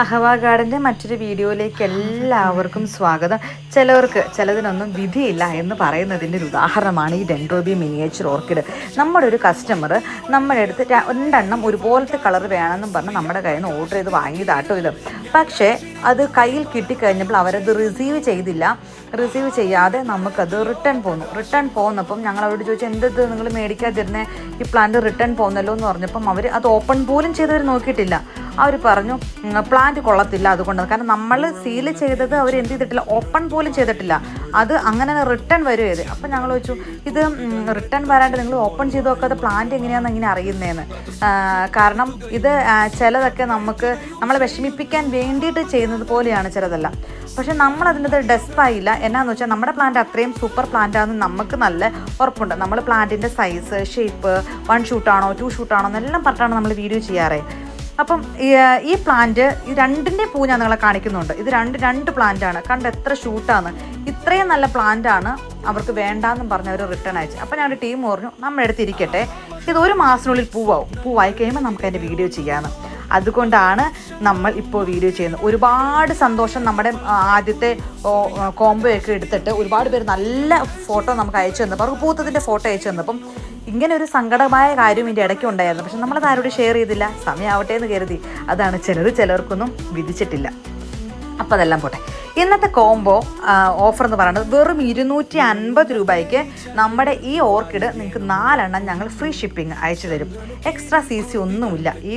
അഹവ ഗാർഡന്റെ മറ്റൊരു വീഡിയോയിലേക്ക് എല്ലാവർക്കും സ്വാഗതം. ചിലവർക്ക് ചിലതിനൊന്നും വിധിയില്ല എന്ന് പറയുന്നതിന്റെ ഒരു ഉദാഹരണമാണ് ഈ ഡെൻഡ്രോബി മിനിയേച്ചർ ഓർക്കിഡ് നമ്മുടെ ഒരു കസ്റ്റമർ നമ്മുടെ അടുത്ത് രണ്ടെണ്ണം ഒരുപോലത്തെ കളർ വേണമെന്നും പറഞ്ഞ് നമ്മുടെ കയ്യിൽ നിന്ന് ഓർഡർ ചെയ്ത് വാങ്ങിയതാട്ടോ ഇത്. പക്ഷേ അത് കയ്യിൽ കിട്ടിക്കഴിഞ്ഞപ്പോൾ അവരത് റിസീവ് ചെയ്തില്ല. റിസീവ് ചെയ്യാതെ നമുക്കത് റിട്ടേൺ പോന്നു. റിട്ടേൺ പോകുന്നപ്പം ഞങ്ങൾ അവരോട് ചോദിച്ചു എന്തത് നിങ്ങൾ മേടിക്കാതിരുന്നേ? ഈ പ്ലാന്റ് റിട്ടേൺ പോകുന്നല്ലോ എന്ന് പറഞ്ഞപ്പം അവർ അത് ഓപ്പൺ പോലും ചെയ്തവർ നോക്കിയിട്ടില്ല. അവർ പറഞ്ഞു പ്ലാന്റ് കൊള്ളത്തില്ല അതുകൊണ്ട്. കാരണം നമ്മൾ സീൽ ചെയ്തത് അവർ എന്ത് ചെയ്തിട്ടില്ല ഓപ്പൺ പോലും ചെയ്തിട്ടില്ല. അത് അങ്ങനെ റിട്ടേൺ വരും അപ്പം ഞങ്ങൾ ചോദിച്ചു ഇത് റിട്ടേൺ വരാണ്ട് നിങ്ങൾ ഓപ്പൺ ചെയ്ത് നോക്കാതെ പ്ലാന്റ് എങ്ങനെയാണെന്ന് ഇങ്ങനെ അറിയുന്നതെന്ന് കാരണം ഇത് ചിലതൊക്കെ നമുക്ക് നമ്മളെ വിഷമിപ്പിക്കാൻ വേണ്ടിയിട്ട് ചെയ്യുന്നത് പോലെയാണ് ചിലതെല്ലാം. പക്ഷെ നമ്മൾ അതിന്റെ ഡെസ്പായില്ല എന്നാന്ന് വെച്ചാൽ നമ്മുടെ പ്ലാന്റ് അത്രയും സൂപ്പർ പ്ലാന്റ് ആണെന്ന് നമുക്ക് നല്ല ഉറപ്പുണ്ട്. നമ്മൾ പ്ലാന്റിന്റെ സൈസ് ഷേപ്പ് വൺ ഷൂട്ടാണോ ടു ഷൂട്ടാണോ എന്നെല്ലാം പറഞ്ഞിട്ടാണ് നമ്മൾ വീഡിയോ ചെയ്യാറേ. അപ്പം ഈ, പ്ലാന്റ് ഈ രണ്ടിന്റെ പൂ ഞാൻ നിങ്ങളെ കാണിക്കുന്നുണ്ട്. ഇത് രണ്ട് രണ്ട് പ്ലാന്റ് ആണ്. കണ്ട് എത്ര ഷൂട്ടാണ് ഇത്രയും നല്ല പ്ലാന്റ് ആണ് അവർക്ക് വേണ്ടാന്നും പറഞ്ഞ് അവർ റിട്ടേൺ അയച്ചു. അപ്പം ഞങ്ങളുടെ ടീം പറഞ്ഞു നമ്മുടെ അടുത്ത് ഇരിക്കട്ടെ. ഇത് ഒരു മാസത്തിനുള്ളിൽ പൂവാവും. പൂവായി കഴിയുമ്പോൾ നമുക്ക് അതിന്റെ വീഡിയോ ചെയ്യാമെന്ന് അതുകൊണ്ടാണ് നമ്മൾ ഇപ്പോൾ വീഡിയോ ചെയ്യുന്നത്. ഒരുപാട് സന്തോഷം നമ്മുടെ ആദ്യത്തെ കോംബോയൊക്കെ എടുത്തിട്ട് ഒരുപാട് പേര് നല്ല ഫോട്ടോ നമുക്ക് അയച്ചു തന്നപ്പോൾ അവർക്ക് പൂത്തത്തിന്റെ ഫോട്ടോ അയച്ചു തന്നപ്പം ഇങ്ങനെ ഒരു സങ്കടമായ കാര്യം ഇതിന്റെ ഇടയ്ക്ക് ഉണ്ടായിരുന്നു. പക്ഷെ നമ്മളത് ആരോടും ഷെയർ ചെയ്തില്ല. സമയമാവട്ടെ എന്ന് കരുതി. അതാണ് ചിലർ ചിലർക്കൊന്നും വിധിച്ചിട്ടില്ല. അപ്പോൾ അതെല്ലാം പോട്ടെ. ഇന്നത്തെ കോംബോ ഓഫർ എന്ന് പറയുന്നത് വെറും ഇരുന്നൂറ്റി അൻപത് രൂപയ്ക്ക് നമ്മുടെ ഈ ഓർക്കിഡ് നിങ്ങൾക്ക് നാലെണ്ണം ഞങ്ങൾ ഫ്രീ ഷിപ്പിംഗ് അയച്ചു തരും. എക്സ്ട്രാ സി സി ഒന്നുമില്ല. ഈ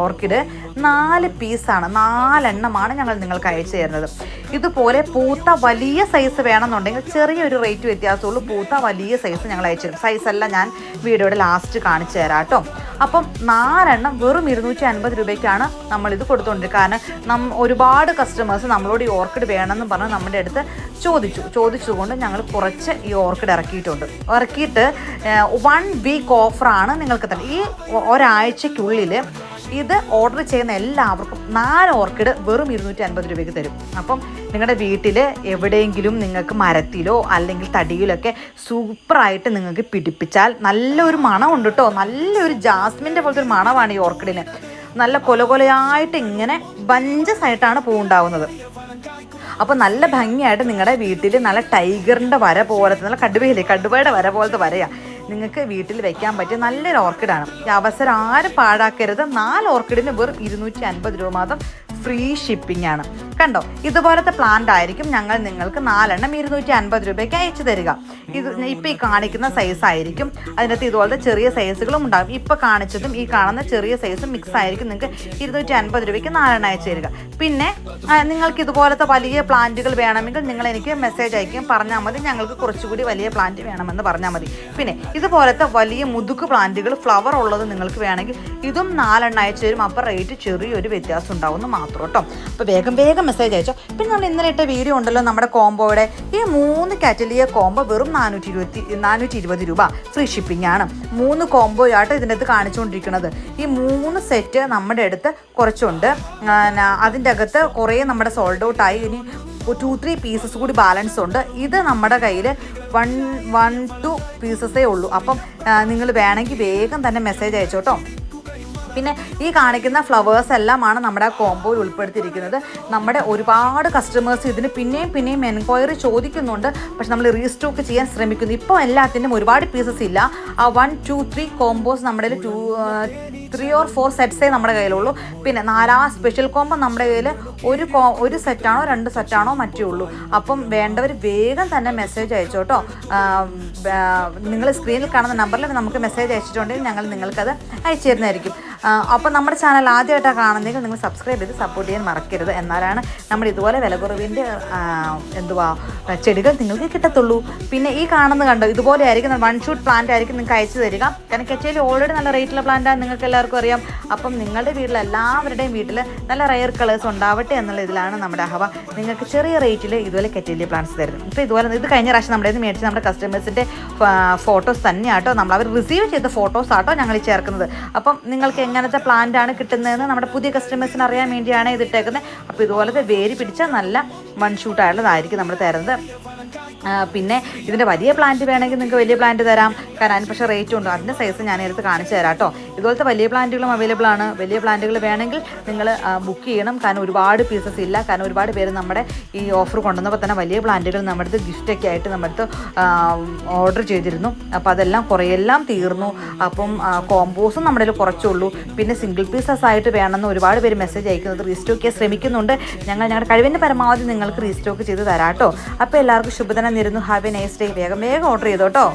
ഓർക്കിഡ് നാല് പീസാണ് നാലെണ്ണമാണ് ഞങ്ങൾ നിങ്ങൾക്ക് അയച്ചു തരുന്നത്. ഇതുപോലെ പൂത്ത വലിയ സൈസ് വേണമെന്നുണ്ടെങ്കിൽ ചെറിയൊരു റേറ്റ് വ്യത്യാസമുള്ളൂ. പൂത്ത വലിയ സൈസ് ഞങ്ങൾ അയച്ചു തരും. സൈസെല്ലാം ഞാൻ വീഡിയോയുടെ ലാസ്റ്റ് കാണിച്ചു തരാം കേട്ടോ. അപ്പം നാലെണ്ണം വെറും ഇരുന്നൂറ്റി അൻപത് രൂപയ്ക്കാണ് നമ്മളിത് കൊടുത്തുകൊണ്ടിരിക്കുന്നത്. കാരണം നം ഒരുപാട് കസ്റ്റമേഴ്സ് നമ്മളോട് ഈ ഓർക്കിഡ് വേണമെന്ന് പറഞ്ഞ് നമ്മുടെ അടുത്ത് ചോദിച്ചു. ചോദിച്ചതുകൊണ്ട് ഞങ്ങൾ കുറച്ച് ഈ ഓർക്കിഡ് ഇറക്കിയിട്ടുണ്ട്. ഇറക്കിയിട്ട് വൺ വീക്ക് ഓഫറാണ് നിങ്ങൾക്ക് തന്നെ ഈ ഒരാഴ്ചക്കുള്ളിൽ ഇത് ഓർഡർ ചെയ്യുന്ന എല്ലാവർക്കും നാല് ഓർക്കിഡ് വെറും ഇരുന്നൂറ്റി അൻപത് രൂപയ്ക്ക് തരും. അപ്പം നിങ്ങളുടെ വീട്ടിൽ എവിടെയെങ്കിലും നിങ്ങൾക്ക് മരത്തിലോ അല്ലെങ്കിൽ തടിയിലൊക്കെ സൂപ്പറായിട്ട് നിങ്ങൾക്ക് പിടിപ്പിച്ചാൽ നല്ലൊരു മണമുണ്ട് കേട്ടോ നല്ലൊരു ജാസ്മിന്റെ പോലത്തെ ഒരു മണമാണ് ഈ ഓർക്കിഡിന്. നല്ല കൊലകൊലയായിട്ട് ഇങ്ങനെ ബഞ്ചസ് ആയിട്ടാണ് പൂവുണ്ടാവുന്നത്. അപ്പോൾ നല്ല ഭംഗിയായിട്ട് നിങ്ങളുടെ വീട്ടിൽ നല്ല ടൈഗറിന്റെ വര പോലത്തെ നല്ല കടുവയില്ലേ കടുവയുടെ വര പോലത്തെ വരയാ. നിങ്ങൾക്ക് വീട്ടിൽ വെക്കാൻ പറ്റിയ നല്ലൊരു ഓർക്കിഡാണ് ഈ അവസരം ആരും പാഴാക്കരുത്. നാല് ഓർക്കിഡിന് വെറും ഇരുന്നൂറ്റി അൻപത് രൂപ മാത്രം ഫ്രീ ഷിപ്പിംഗ് ആണ്. കണ്ടോ? ഇതുപോലത്തെ പ്ലാന്റ് ആയിരിക്കും ഞങ്ങൾ നിങ്ങൾക്ക് നാലെണ്ണം ഇരുന്നൂറ്റി അൻപത് രൂപയ്ക്ക് അയച്ചു തരിക. ഇത് ഇപ്പം ഈ കാണിക്കുന്ന സൈസ് ആയിരിക്കും. അതിനകത്ത് ഇതുപോലത്തെ ചെറിയ സൈസുകളും ഉണ്ടാകും. ഇപ്പം കാണിച്ചതും ഈ കാണുന്ന ചെറിയ സൈസും മിക്സ് ആയിരിക്കും നിങ്ങൾക്ക് ഇരുന്നൂറ്റി അൻപത് രൂപയ്ക്ക് നാലെണ്ണം അയച്ചു തരിക. പിന്നെ നിങ്ങൾക്ക് ഇതുപോലത്തെ വലിയ പ്ലാന്റുകൾ വേണമെങ്കിൽ നിങ്ങൾ എനിക്ക് മെസ്സേജ് അയക്കും പറഞ്ഞാൽ മതി. ഞങ്ങൾക്ക് കുറച്ചുകൂടി വലിയ പ്ലാന്റ് വേണമെന്ന് പറഞ്ഞാൽ മതി. പിന്നെ ഇതുപോലത്തെ വലിയ മുതുക്ക് പ്ലാന്റുകൾ ഫ്ലവർ ഉള്ളത് നിങ്ങൾക്ക് വേണമെങ്കിൽ ഇതും നാലെണ്ണം അയച്ചു തരും. അപ്പോൾ റേറ്റ് ചെറിയൊരു വ്യത്യാസം ഉണ്ടാവുമെന്ന് മാത്രം കേട്ടോ. അപ്പോൾ വേഗം വേഗം മെസ്സേജ് അയച്ചോ. പിന്നെ നമ്മൾ ഇന്നലെ ഇട്ട വീഡിയോ ഉണ്ടല്ലോ നമ്മുടെ കോംബോയുടെ ഈ മൂന്ന് കാറ്റലിയ കോംബോ വെറും നാനൂറ്റി ഇരുപത്തി നാനൂറ്റി ഇരുപത് രൂപ ഫ്രീ ഷിപ്പിംഗ് ആണ്. മൂന്ന് കോംബോ ആയിട്ട് ഇതിന്റെ അകത്ത് കാണിച്ചുകൊണ്ടിരിക്കുന്നത്. ഈ മൂന്ന് സെറ്റ് നമ്മുടെ അടുത്ത് കുറച്ചുണ്ട്. അതിന്റെ അകത്ത് കുറേ നമ്മുടെ സോൾഡ് ഔട്ട് ആയി. ഇനി ടു ത്രീ പീസസ് കൂടി ബാലൻസ് ഉണ്ട്. ഇത് നമ്മുടെ കയ്യിൽ വൺ വൺ ടു പീസസേ ഉള്ളൂ. അപ്പം നിങ്ങൾ വേണമെങ്കിൽ വേഗം തന്നെ മെസ്സേജ് അയച്ചോട്ടോ. പിന്നെ ഈ കാണിക്കുന്ന ഫ്ലവേഴ്സ് എല്ലാമാണ് നമ്മുടെ കോംബോയിൽ ഉൾപ്പെടുത്തിയിരിക്കുന്നത്. നമ്മുടെ ഒരുപാട് കസ്റ്റമേഴ്സ് ഇതിന് പിന്നെയും പിന്നെയും എൻക്വയറി ചോദിക്കുന്നുണ്ട്. പക്ഷെ നമ്മൾ റീസ്റ്റോക്ക് ചെയ്യാൻ ശ്രമിക്കുന്നു. ഇപ്പോൾ എല്ലാത്തിനും ഒരുപാട് പീസസ് ഇല്ല. ആ വൺ ടു ത്രീ കോമ്പോസ് നമ്മുടെ ടു ത്രീ ഓർ ഫോർ സെറ്റ്സേ നമ്മുടെ കയ്യിലുള്ളൂ. പിന്നെ നാലാം സ്പെഷ്യൽ കോംബോ നമ്മുടെ കയ്യിൽ ഒരു കോ ഒരു സെറ്റാണോ രണ്ട് സെറ്റാണോ മറ്റേ ഉള്ളൂ. അപ്പം വേണ്ടവർ വേഗം തന്നെ മെസ്സേജ് അയച്ചോട്ടോ നിങ്ങൾ സ്ക്രീനിൽ കാണുന്ന നമ്പറിൽ നമുക്ക് മെസ്സേജ് അയച്ചിട്ടുണ്ടെങ്കിൽ ഞങ്ങൾ നിങ്ങൾക്കത് അയച്ചു തരുന്നതായിരിക്കും. അപ്പോൾ നമ്മുടെ ചാനൽ ആദ്യമായിട്ടാണ് കാണുന്നതെങ്കിൽ നിങ്ങൾ സബ്സ്ക്രൈബ് ചെയ്ത് സപ്പോർട്ട് ചെയ്യാൻ മറക്കരുത്. എന്നാലാണ് നമ്മൾ ഇതുപോലെ വില കുറവിന്റെ എന്തുവാ ചെടികൾ നിങ്ങൾക്ക് കിട്ടത്തുള്ളൂ. പിന്നെ ഈ കാണുന്ന കണ്ടോ ഇതുപോലെ ആയിരിക്കും. വൺ ഷൂട്ട് പ്ലാന്റ് ആയിരിക്കും നിങ്ങൾക്ക് അയച്ചു തരിക. കാരണം കെച്ചയിൽ ഓൾറെഡി നല്ല റേറ്റുള്ള പ്ലാന്റാണ് നിങ്ങൾക്ക് എല്ലാവർക്കും അറിയാം. അപ്പം നിങ്ങളുടെ വീട്ടിൽ എല്ലാവരുടെയും വീട്ടിൽ നല്ല റയർ കളേഴ്സ് ഉണ്ടാവട്ടെ എന്നുള്ള ഇതിലാണ് നമ്മുടെ ഹവ നിങ്ങൾക്ക് ചെറിയ റേറ്റിൽ ഇതുപോലെ കെറ്റേലിയ പ്ലാന്റ്സ് തരുന്നത്. ഇപ്പോൾ ഇതുപോലെ ഇത് കഴിഞ്ഞ പ്രാവശ്യം നമ്മുടെ മേടിച്ച് നമ്മുടെ കസ്റ്റമേഴ്സിന്റെ ഫോട്ടോസ് തന്നെയാട്ടോ. നമ്മൾ അവർ റിസീവ് ചെയ്ത ഫോട്ടോസ് ആട്ടോ ഞങ്ങൾ ചേർക്കുന്നത്. അപ്പം നിങ്ങൾക്ക് എങ്ങനത്തെ പ്ലാന്റ് ആണ് കിട്ടുന്നതെന്ന് നമ്മുടെ പുതിയ കസ്റ്റമേഴ്സിന് അറിയാൻ വേണ്ടിയാണ് ഇതിട്ടേക്കുന്നത് അപ്പോൾ ഇതുപോലത്തെ വേര് പിടിച്ച നല്ല വൺ ഷൂട്ടായിട്ടുള്ളതായിരിക്കും നമ്മൾ തരുന്നത്. പിന്നെ ഇതിന്റെ വലിയ പ്ലാന്റ് വേണമെങ്കിൽ നിങ്ങൾക്ക് വലിയ പ്ലാന്റ് തരാം. കാരണം അതിന് പക്ഷേ റേറ്റും ഉണ്ട്. അതിന്റെ സൈസ് ഞാൻ എടുത്ത് കാണിച്ചു തരാം കേട്ടോ ഇതുപോലത്തെ വലിയ പ്ലാന്റുകളും അവൈലബിൾ ആണ്. വലിയ പ്ലാന്റുകൾ വേണമെങ്കിൽ നിങ്ങൾ ബുക്ക് ചെയ്യണം. കാരണം ഒരുപാട് പീസസ് ഇല്ല. കാരണം ഒരുപാട് പേര് നമ്മുടെ ഈ ഓഫർ കൊണ്ടുവന്നപ്പോൾ തന്നെ വലിയ പ്ലാന്റുകൾ നമ്മുടെ അടുത്ത് ഗിഫ്റ്റൊക്കെ ആയിട്ട് നമ്മുടെ അടുത്ത് ഓർഡർ ചെയ്തിരുന്നു. അപ്പോൾ അതെല്ലാം കുറേയെല്ലാം തീർന്നു. അപ്പം കോമ്പോസും നമ്മുടെ കയ്യിൽ കുറച്ചുള്ളൂ പിന്നെ സിംഗിൾ പീസസ് ആയിട്ട് വേണമെന്ന് ഒരുപാട് പേര് മെസ്സേജ് അയക്കുന്നത്. റീസ്റ്റോക്ക് ശ്രമിക്കുന്നുണ്ട്. ഞങ്ങൾ ഞങ്ങളുടെ കഴിവിന്റെ പരമാവധി നിങ്ങൾക്ക് റീസ്റ്റോക്ക് ചെയ്ത് തരാം കേട്ടോ. അപ്പോൾ എല്ലാവർക്കും ശുഭദിനം നേരുന്നു. ഹാവ് എ നൈസ് ഡേ വേഗം വേഗം ഓർഡർ ചെയ്തോ കേട്ടോ.